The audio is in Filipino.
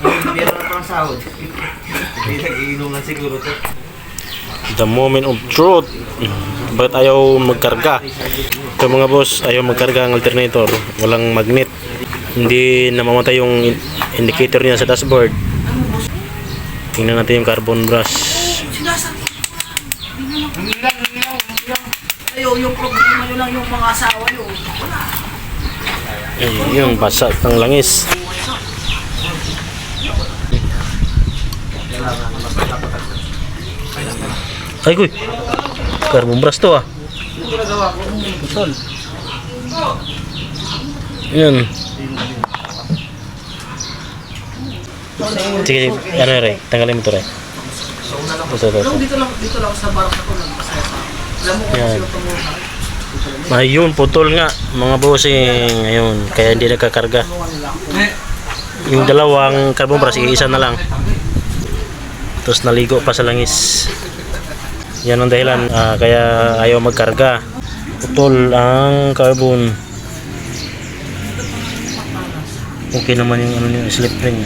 Meron na pang sahod. Hindi nag-iinuman siguro to. The moment of truth. Bakit ayaw magkarga? Ito mga boss, ayaw magkarga ang alternator. Walang magnet. Hindi namamatay yung in- indicator niya sa dashboard. Tingnan natin yung carbon brush. Ayo, yung problema nyo lang yung mga asawa nyo. Yung basa ng langis. Ay, kuy. Carbon brush to ah. Sol. Yan. Sige, ano rin? Tanggalin mo to rin. Ito, ito, ito. Dito lang, dito lang sa barak ako sa. Alam mo kung sino tumuha. Ayun, putol nga. Mga bossing. Ayun, kaya hindi nagkakarga. Yung dalawang carbon brush, isa na lang. Tapos naligo pa sa langis. Yan ang dahilan. ah, kaya ayaw magkarga. Putol ang carbon. Okay naman yung ano yung slip ring.